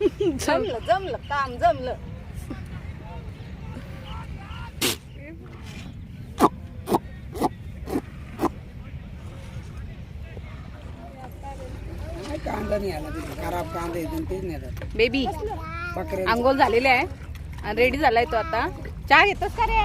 जमलं जमलं काम जमलं. कांदा नाही आला तिथे? खराब कांदा येतो तेच नेतात बेबी आंघोळ झालेले आहे आणि रेडी झालाय तो आता. चहा घेतोस का रे?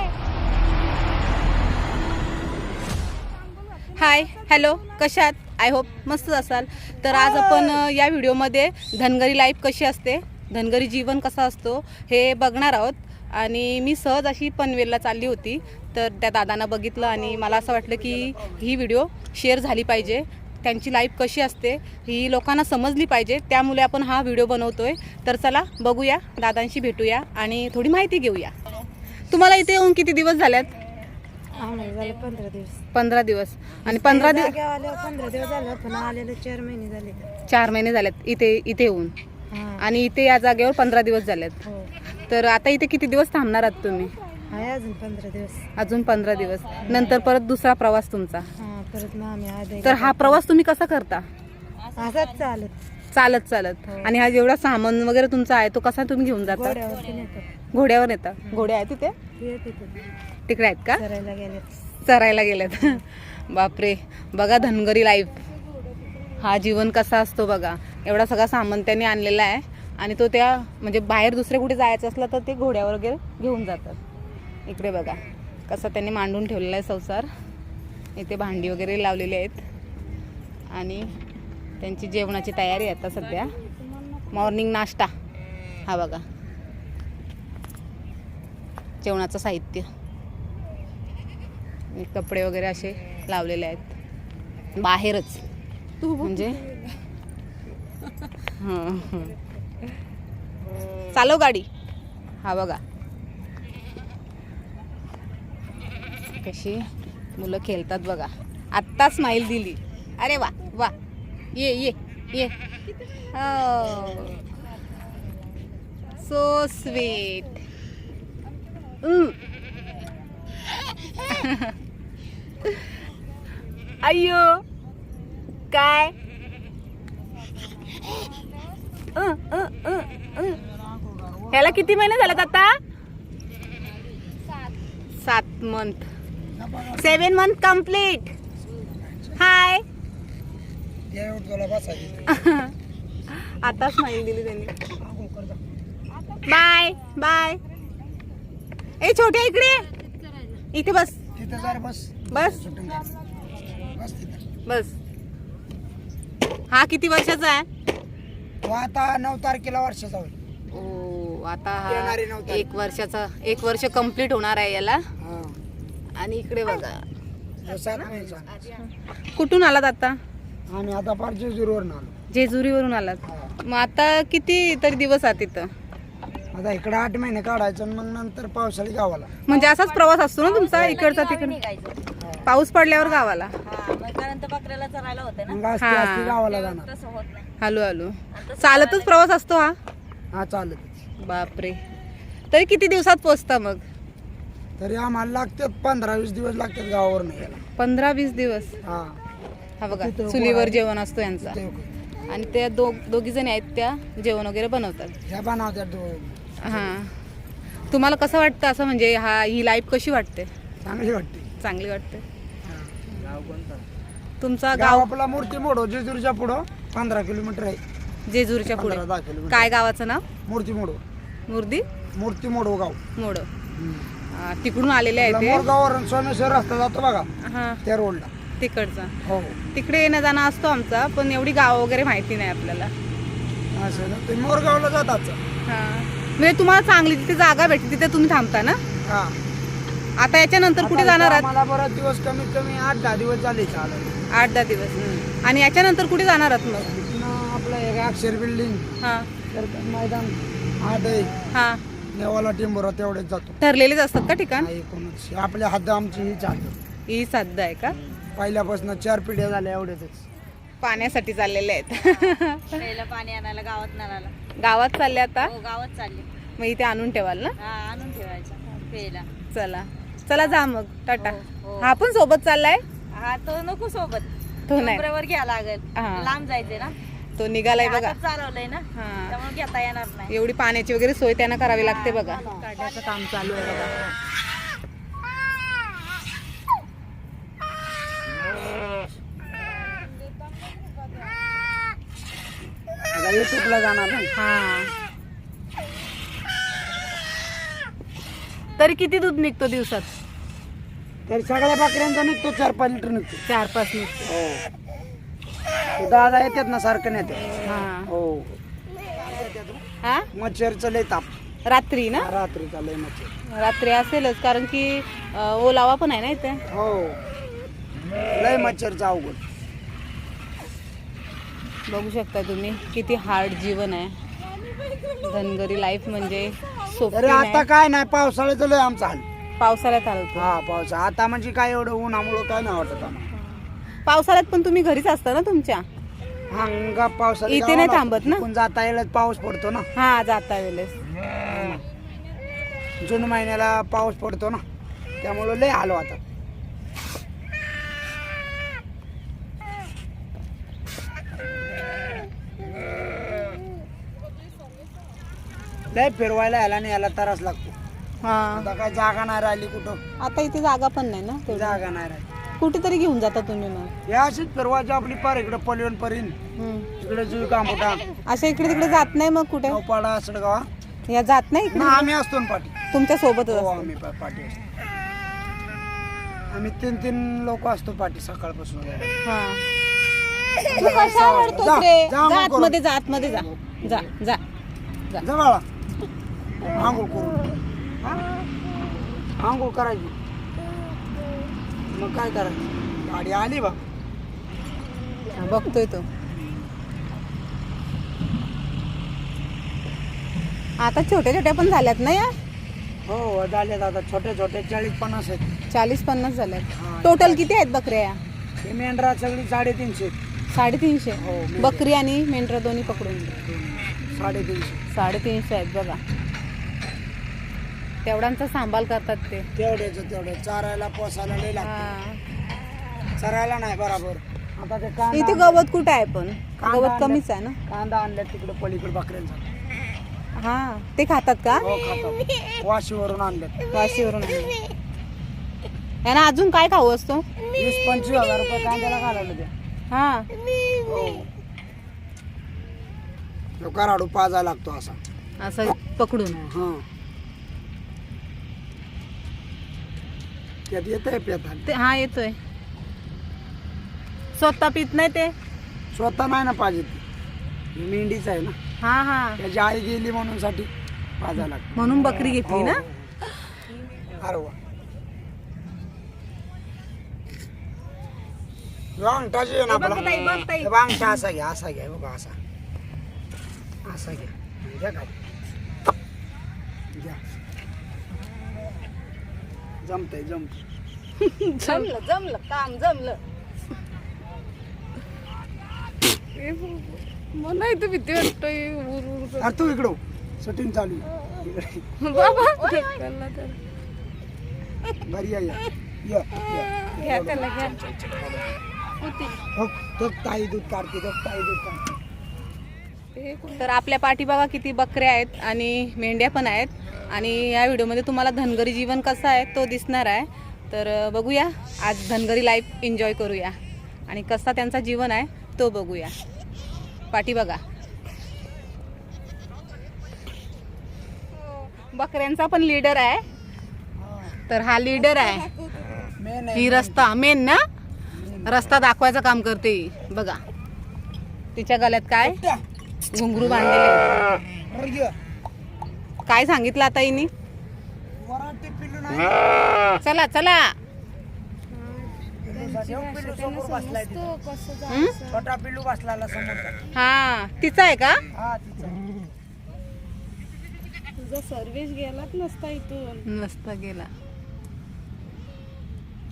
हाय हॅलो कशात? आय होप मस्त असाल. तर आज आपण या व्हिडिओमध्ये धनगरी लाईफ कशी असते धनगरी जीवन कसा असतो हे बघणार आहोत. आणि मी सहज अशी पनवेलला चालली होती. तर त्या दादांना बघितलं आणि मला असं वाटलं की ही व्हिडिओ शेअर झाली पाहिजे. त्यांची लाईफ कशी असते ही लोकांना समजली पाहिजे. त्यामुळे आपण हा व्हिडिओ बनवतोय. तर चला बघूया दादांशी भेटूया आणि थोडी माहिती घेऊया. तुम्हाला इथे येऊन किती दिवस झाल्यात? आम्हाला झाले पंधरा दिवस. पंधरा दिवस. आणि पंधरा दिवस जाग्यावर आल्यावर पंधरा दिवस झाले पण आलेले चार महिने झाले. चार महिने झालेत इथे इथे येऊन. हा. आणि इथे या जागेवर पंधरा दिवस झालेत. हो. तर आता इथे किती दिवस थांबणार आहात तुम्ही? आहे अजून पंधरा दिवस. अजून पंधरा दिवस. नंतर परत दुसरा प्रवास तुमचा. हा परत मग आम्ही आधी तर हा प्रवास तुम्ही कसा करता? असाच चालत. चालत चालत. आणि हा जेवढा सामान वगैरे तुमचा आहे तो कसा तुम्ही घेऊन जाता? घोड्यावरती घोड्यावर येता घोडे आहे तिथे ते तिथे. तिकडे आहेत का? चरायला गेले चरायला गेलेत. बापरे. बघा धनगरी लाईफ हा जीवन कसा असतो बघा. एवढा सगळा सामान त्यांनी आणलेला आहे. आणि तो त्या म्हणजे बाहेर दुसरे कुठे जायचं असलं तर ते घोड्यावर वगैरे घेऊन जातात. इकडे बघा. कसा त्यांनी मांडून ठेवलेला आहे संसार. इथे भांडी वगैरे लावलेली आहेत. आणि त्यांची जेवणाची तयारी आहे आता सध्या. मॉर्निंग नाश्ता. हा बघा. जेवणाचं साहित्य. कपडे वगैरे असे लावलेले आहेत. बाहेरच. म्हणजे? हं, हं. चालव गाडी. हा बघा. कशी मुलं खेळतात बघा. आत्ता स्माईल दिली. अरे वा वा. ये ये ये. सो स्वीट अय्यो काय? ह्याला किती महिने झालेत आता? सात मंथ सेवन मंथ कंप्लीट हाय आताच तुला आता स्माईल दिली त्यांनी. बाय बाय ए छोट्या इकडे. इथे बस. तिथं जर बस. बस. सुटून जा. बस तिथं. बस. हा किती वर्षाचा आहे? तो आता नऊ तारखेला वर्षाचा होईल. ओ आता येणारी नऊ हा तारीख. एक वर्षाचा एक वर्ष कंप्लीट होणार आहे याला. हा. आणि इकडे बघा. तो सात महिन्याचा. कुठून आलात आता? आम्ही आता फार जेजुरीवर आलो. जेजुरीवरून आलात. मग आता किती तरी दिवस आहात तिथं? आता इकडे आठ महिने काढायचं आणि मग नंतर पावसाळी गावाला. म्हणजे असाच प्रवास असतो ना तुमचा इकडचा तिकडे? पाऊस पडल्यावर गावाला? मग असते हा. असते गावाला जाणार. Hello hello. चालतच प्रवास असतो हा? हा चालत बापरे. तरी किती दिवसात पोचता मग? तरी आम्हाला लागतात पंधरा वीस दिवस लागतात गावावर यायला. पंधरा वीस दिवस? हा. हा बघा तिथं चुलीवर जेवण असतो यांचा. ते आणि त्या दो दोघी जणी आहेत त्या जेवण वगैरे बनवतात. ह्या दो- हां. तुम्हाला कसं वाटतं असं म्हणजे हा ही लाईफ कशी वाटते? चांगली वाटते. चांगली वाटते. गाव तुमचा गाव आपला मूर्ती मोडो जेजुरीच्या पुढं पंधरा किलोमीटर आहे. जेजूरच्या पुढे. पंधरा दहा किलोमीटर. काय गावाचं नाव? मूर्ती मोडो. मुर्दी मूर्ती मोडो गाव. मोड. तिकडून आलेले आहे ते? सोमेश्वर रस्ता जातो बघा हां. त्या रोडला. तिकडचा. हो. तिकडे येणं जाणं असतो आमचा पण एवढी गाव वगैरे माहिती नाही आपल्याला. असं ना ते मोरगावला जातात. हां. म्हणजे तुम्हाला चांगली तिथे जागा भेटते तिथे तुम्ही थांबता ना? हा. आता याच्यानंतर कुठे जाणार आहात? मला बराच दिवस कमीत कमी आठ दहा दिवस झाले चालत आठ दहा दिवस आणि याच्यानंतर कुठे जाणार आहात मग? आपलं एक अक्षर बिल्डिंग हां. तर मैदान आठ आहे. हां. नेवाला टिंबोरा तेवढेच जातो. ठरलेलेच असतात का ठिकाण? आपल्या हद्द आमची ही चालतो ही साध्य आहे का? पहिल्यापासून चार पिढ्या झाल्या एवढेच. पाण्यासाठी चाललेले आहेत. पाणी आणायला गावात नाला गावात चालले आता? हो गावात चालले. मग इथे आणून ठेवाल ना? हा आणून ठेवायचं प्यायला. चला. चला जा मग टाटा. हो, हो. हा पण सोबत चाललाय? हा तो नको सोबत. तो नाही. डोंगरावर घ्या लागेल. हा. लांब जायचे ना. तो निघालाय बघा. चालवलंय ना. हा. त्यामुळे घेता येणार नाही. एवढी पाण्याची वगैरे सोय त्यांना करावी लागते बघा. काढण्याचं काम चालू आहे बघा. युट्यूबला जाणार हा. तरी किती दूध निघतो दिवसात? तर सगळ्या बकऱ्यांचा निघतो चार पाच लिटर निघतो. चार पाच निघतो. हो. ते दादा येतात ना सारखं नेते हा. हो. हा? मच्छरचं लय ताप. रात्री ना? रात्रीचा लय मच्छर. रात्री असेलच कारण की अं, ओलावा पण आहे ना इथे. हो. लय मच्छरचं अवघड. बघू शकता तुम्ही किती हार्ड जीवन आहे. धनगरी लाईफ म्हणजे सोपी आता नाही. काय नाही पावसाळ्याचं लय आमचा हाल. पावसाळ्यात आलतो हा पावसा आता म्हणजे काय एवढं उन्हामुळं काय नाही वाटत आम्हाला. पावसाळ्यात पण तुम्ही घरीच असता ना तुमच्या? हंगा पावसाळ्यात इथे जावं नाही लागतं. थांबत ना? जाता येईल पाऊस पडतो ना. हा जाता वेळेस. जून महिन्याला पाऊस पडतो ना. त्यामुळं लय हाल आता लय फिरवायला याला नाही याला त्रास लागतो. हा. आता काय जागा नाही राहिली कुठं. आता इथे जागा पण नाही ना तेवढी. जागा नाही राहिली. कुठेतरी घेऊन जाता तुम्ही मग. हे अशीच फिरवायची आपली पार इकडे पलवण परीन. हम्म. इकडे जुई कांबोटा. अशा इकडे तिकडे जात नाही मग कुठे? नौपाडा सडगावा या जात नाही इकडे? ना आम्ही असतो ना पाठी. तुमच्या सोबतच हो असतो. आम्ही पा- पाठी असतो. आम्ही तीन तीन लोक असतो पाठी सकाळपासून. हा. तू जा, रे जा मग जा करू. आतमध्ये जा जा जा. जा जा. जा बाळा. आंघोळ करू आंघोळ करायची मग काय करायचं गाडी आली बा बघतोय तो आता छोट्या छोट्या पण झाल्यात ना या हो झाले आता छोटे छोटे चाळीस पन्नास आहेत चाळीस पन्नास झाल्यात. टोटल किती आहेत बकऱ्या या हे मेंढरा सगळी साडेतीनशे साडेतीनशे हो, मेंढ्या. बकरी आणि मेंढरा दोन्ही पकडून साडेतीनशे साडेतीनशे आहेत बघा तेवढ्यांचा सांभाळ करतात ते. तेवढ्याच तेवढं चारायला पोसायला लय लागतं. हा. चरायला नाही बरोबर. आता ते इथे आणलं- गवत कुठं आहे पण? गवत आणलं- कमीच आहे ना? कांदा आणल्या तिकडे पलीकडे बकऱ्यांचा. हा. ते खातात का? हो खातात. वाशीवरून आणल्यात. वाशीवरून आणलं. यांना अजून काय खाऊ असतो? वीस पंचवीस हजार रुपये कांद्याला घालायला द्या. हा. हो. तो कराडू पाजा लागतो असा. असं पकडून. हा. त्यात येत आहे ते हा येतोय. स्वतः पित नाही ते? स्वतः नाही ना पाहिजे ती ही मेंढीच आहे ना. हा हा. त्याची आई गेली म्हणून साठी पाजा लागतो. म्हणून बकरी घेतली ना? अरे वा आहे ना आपला बघ ताई, बघ ताई. हे बघ अंगठा असा घ्या असा घ्या बघा असा. असा घ्या. घ्या काय घ्या जमतंय जमत जमलं जमलं काम जमलं. मला इथं भीती वाटतोय अरे तू इकडं शूटिंग चालू आहे. इकडे बाबा बरी आहे या. या, या. घ्या त्याला घ्या. हो, तो ताई दूध काढते तो ताई दूध काढते. तर आपल्या पाठी बघा किती बकऱ्या आहेत आणि मेंढ्या पण आहेत. आणि या व्हिडिओमध्ये तुम्हाला धनगरी जीवन कसं आहे तो दिसणार आहे. तर बघूया. आज धनगरी लाईफ एन्जॉय करूया. आणि कसा त्यांचा जीवन आहे तो बघूया. पाठी बघा. बकऱ्यांचा पण लीडर आहे. तर हा लीडर आहे. ही रस्ता मेन ना? रस्ता दाखवायचं काम करते. बघा. तिच्या गळ्यात काय? घुंगरू बांधलेले. आहेत. काय सांगितलं आता हिनी? मराठी पिल्लू नाही. चला चला. हो. हं? छोटा पिल्लू बसलाला समोर. हा तिचा आहे का? हा तिचा तुझा सर्व्हिस गेलाच नसता इथून. नसता गेला.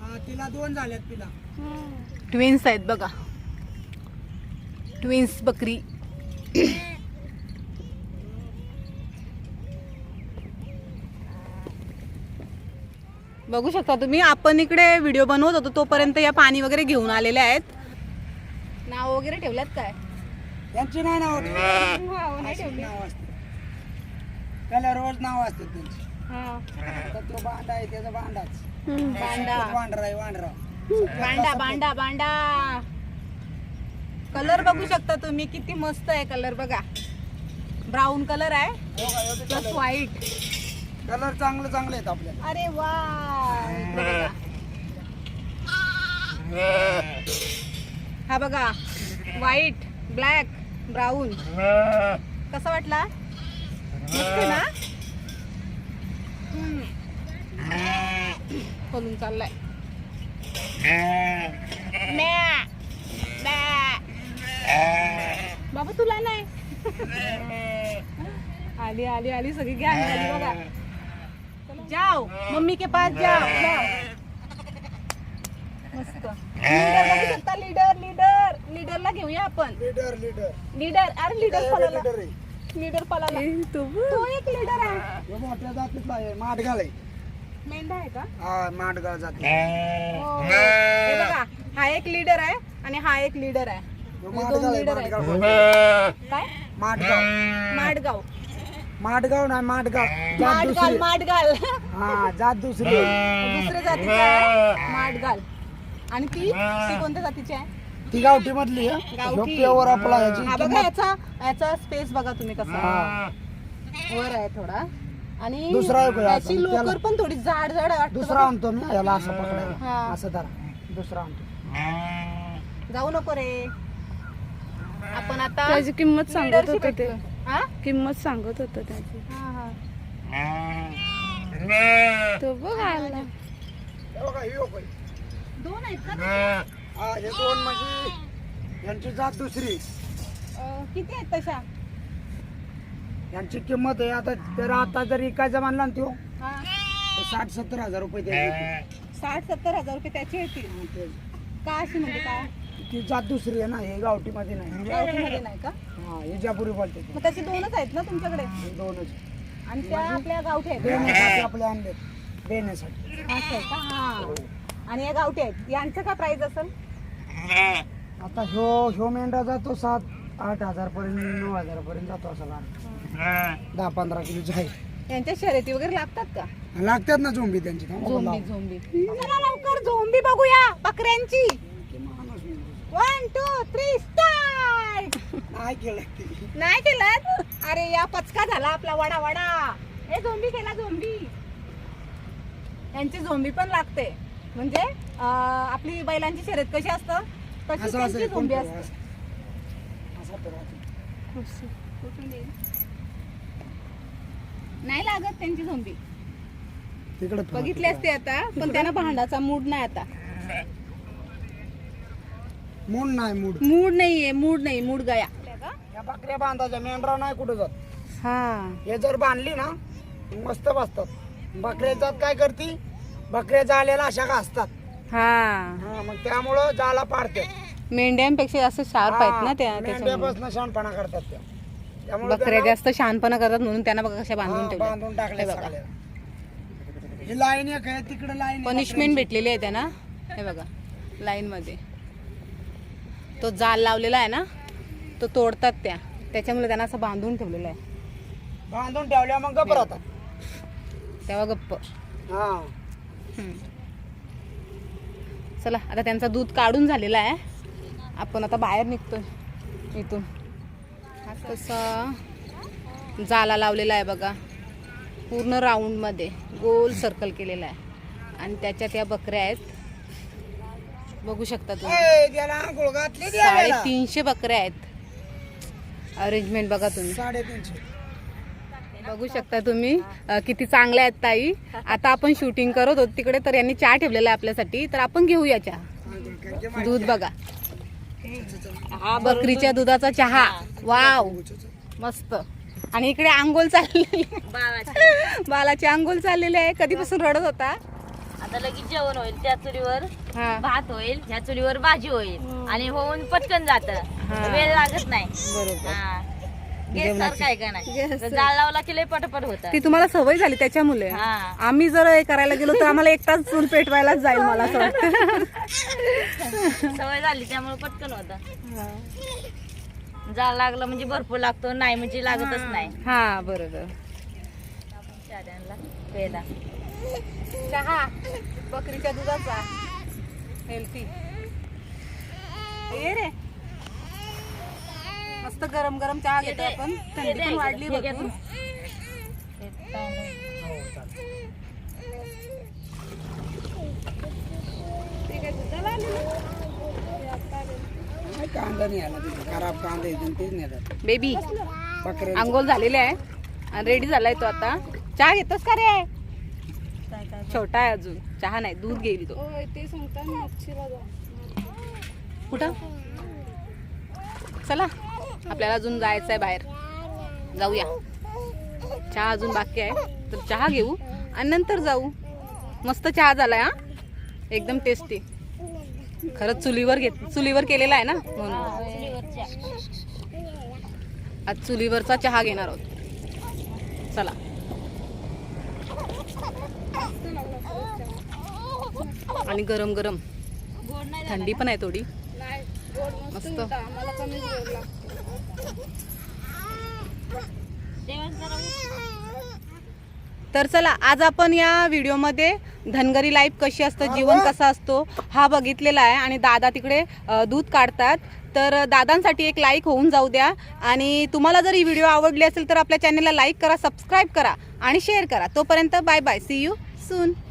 हा तिला दोन झाल्यात पिला. ट्विन्स आहेत बघा. ट्विन्स बकरी. बघू शकता तुम्ही. आपण इकडे व्हिडिओ बनवत होतो तोपर्यंत या पाणी वगैरे घेऊन आलेले आहेत. नाव वगैरे ठेवल्यात काय? त्यांची नाही नाव नाव नाही ठेवली. नाव असते. कलरवर नाव असते त्यांची. हा. आता तो बांडा आहे त्याचा बांडा वांडरा आहे वांडरा बांडा बांडा बांडा कलर बघू शकता तुम्ही किती मस्त आहे कलर बघा. ब्राऊन कलर आहे प्लस व्हाईट. कलर चांगलं चांगले आहेत आपल्याला अरे वा हा बघा व्हाईट ब्लॅक ब्राऊन कसा वाटला? मस्त ना? खोलून चाललाय. बाबा तुला नाही. आली आली आली सगळी घ्या आली बघा. जाओ मम्मी के पास जाओ जाओ। मस्त. लीडर बघू शकता लीडर लीडर लीडरला घेऊया आपण. लीडर लीडर लीडर अरे लीडर पळाला लीडर आहे. लीडर पळाला तो एक लीडर आहे. ह्यो मोठ्या जातीतला आहे माडगाळ आहे. मेंढा आहे का? हा माडगाळ जाती. हो. हे बघा हा एक लीडर आहे आणि हा एक लीडर आहे. हे दोन माडगाळ आहे लीडर माडगाळ काय? माडगाव माडगाव नाही माडगाव. जात माडगाल दुसरी. माडगाल हा जात दुसरी. दुसऱ्या जातीचा आहे. माडगाल आणि ती? ती कोणत्या जातीची आहे? ती गावठी मधली गावठी. प्युअर आपला ह्याची हा बघा किंमत- याचा याचा स्पेस बघा तुम्ही कसा हा. वर आहे थोडा. आणि दुसरा एक आहे त्याची असा. लोकर पण थोडी जाड जाड वाटतं दुसरा बघा. आणतो मी. याला असं हा. पकडायला. असं धरा. दुसरा आणतो. जाऊ नको रे. आपण आता त्याची किंमत सांगत leadership होतं ते. हा? किंमत सांगत होतं त्याची. हा, हा. तो बघ आला. हे काय. दोन आहेत का हा, हे दोन म्हणजे यांची जात दुसरी. अं, किती आहेत तशा? यांची किंमत आहे आता तर आता जर इकायचं म्हणला ना हा. तर साठ सत्तर हजार रुपये साठ सत्तर हजार रुपये त्याची येतील? का अशी म्हणजे का? ती जात दुसरी आहे ना हे गावठी मध्ये नाही. गावठीमध्ये नाही का? हा इजापुरी बोलते. मग त्याची दोनच आहेत ना तुमच्याकडे? दोनच. आणि त्या आपल्या गावठी आहेत. देण्यासाठी आपले आणले. देण्यासाठी. असं आहे का? हा. आणि या गावठी आहेत. यांचं काय प्राइस असेल? आता ह्यो ह्यो मेंढा जातो सात आठ हजार पर्यंत नऊ हजार पर्यंत जातो असा लहान. दहा पंधरा किलोची आहे यांच्या शर्यती वगैरे लागतात का? लागतात ना झोंबी त्यांची. झोंबी. झोंबी. चला लवकर झोंबी बघूया बकऱ्यांची. वन टू थ्री स्टार्ट नाही केलं ते. नाही केलं अरे या पचका झाला आपला वडा वडा. हे झोंबी केला झोंबी. यांची झोंबी पण लागते. म्हणजे आपली बैलांची शर्यत कशी असतं? तशी असं त्यांची असं झोंबी कोण असते. असं. फिरवा. कुठून येईल? नाही लागत त्यांची झोंबी. तिकडे बघितली असते आता पण त्यांना भांडाचा मूड नाही आता. मूड नाही मूड. मूड नाहीये मूड नाही मूड गया. या बकऱ्या बांधायच्या मेंढरा नाही कुठं जात. हा. हे जर बांधली ना मस्त बसतात. बकऱ्या जात काय करती? बकऱ्या जाळ्याला अशा का असतात हा. हा मग त्यामुळं जाला पाडते मेंढ्यांपेक्षा जास्त शार्प आहेत ना त्या त्याच्यामुळे. मेंढ्यापासून शहाणपणा करतात त्या. त्यामुळे बकऱ्या जास्त शहाणपणा करतात म्हणून त्यांना बघा कशा बांधून हा, ठेवल्या. बांधून टाकले हे बघा. ही लाईन एक आहे तिकडे लाईन पनिशमेंट भेटलेली आहे त्यांना. हे बघा लाईन मध्ये तो जाल लावलेला आहे ना तो तोडतात त्या. त्याच्यामुळे त्यांना असं बांधून ठेवलेलं आहे. बांधून ठेवल्या मग गप्प राहतात. तेव्हा गप्प. हा. चला आता त्यांचा दूध काढून झालेला आहे. आपण आता बाहेर निघतोय इथून. तसा जाला लावलेला आहे बघा. पूर्ण राऊंडमध्ये गोल सर्कल केलेला आहे. आणि त्याच्यात या बकऱ्या आहेत. बघू शकता तुम्ही. साडेतीनशे बकऱ्या आहेत. अरेंजमेंट बघा तुम्ही. साडेतीनशे. बघू शकता तुम्ही किती चांगल्या आहेत ताई. आता आपण शूटिंग करत होतो तिकडे तर यांनी चहा ठेवलेला आहे आपल्यासाठी. तर आपण घेऊया चहा. दूध बघा. बकरीच्या दुधाचा चहा. वाव. मस्त. आणि इकडे आंघोळ चाललेली बालाची आंघोळ चाललेली आहे. कधीपासून रडत होता? आता लगेच जेवण होईल त्या चुलीवर हा. भात होईल ह्या चुलीवर भाजी होईल. आणि होऊन पटकन जात. हा. वेळ लागत नाही. बरोबर. हा. गॅस सारखं आहे का नाही? गॅस. तर जाळ लावला की लय पटपट होत. ती तुम्हाला सवय झाली त्याच्यामुळे. हा. आम्ही जर हे करायला गेलो तर आम्हाला एक तास चूल पेटवायलाच जाईल मला असं वाटतं. सवय झाली त्यामुळे पटकन होत. जाळ लागलं म्हणजे भरपूर लागतो नाही म्हणजे लागतच नाही. हा बरोबर. चाद्यांना पेला चहा. बकरीच्या दुधाचा. हेल्थी ये रे. मस्त गरम गरम चहा घेतो आपण. थंडी पण वाढली काय कांदा नाही आला तिथे. खराब कांदा येते तेच नेतात बेबी बकरे आंघोळ झालेले आहे. आणि रेडी झालाय तो आता. चहा घेतोस का रे? छोटा आहे अजून. चहा नाही दूध घेईल तो. ते सांगतात कुठं? चला आपल्याला अजून जायचं आहे बाहेर. जाऊया. चहा अजून बाकी आहे. तर चहा घेऊ आणि नंतर जाऊ. मस्त चहा झालाय हा? एकदम टेस्टी खरंच चुलीवर घेत चुलीवर केलेला आहे ना? म्हणून. आज चुलीवरचा चहा घेणार आहोत. चला. आणि गरम गरम. थंडी पण आहे थोडी. नाही गोड मस्त तर चला आज आपण या व्हिडिओमध्ये धनगरी लाईफ कशी असतं जीवन कसं असतो हा बघितलेला आहे. आणि दादा तिकडे दूध काढतात. तर दादांसाठी एक लाईक होऊन जाऊ द्या. आणि तुम्हाला जर ही व्हिडिओ आवडली असेल तर आपल्या चॅनलला लाईक करा सबस्क्राईब करा आणि शेअर करा. तोपर्यंत bye bye see you soon.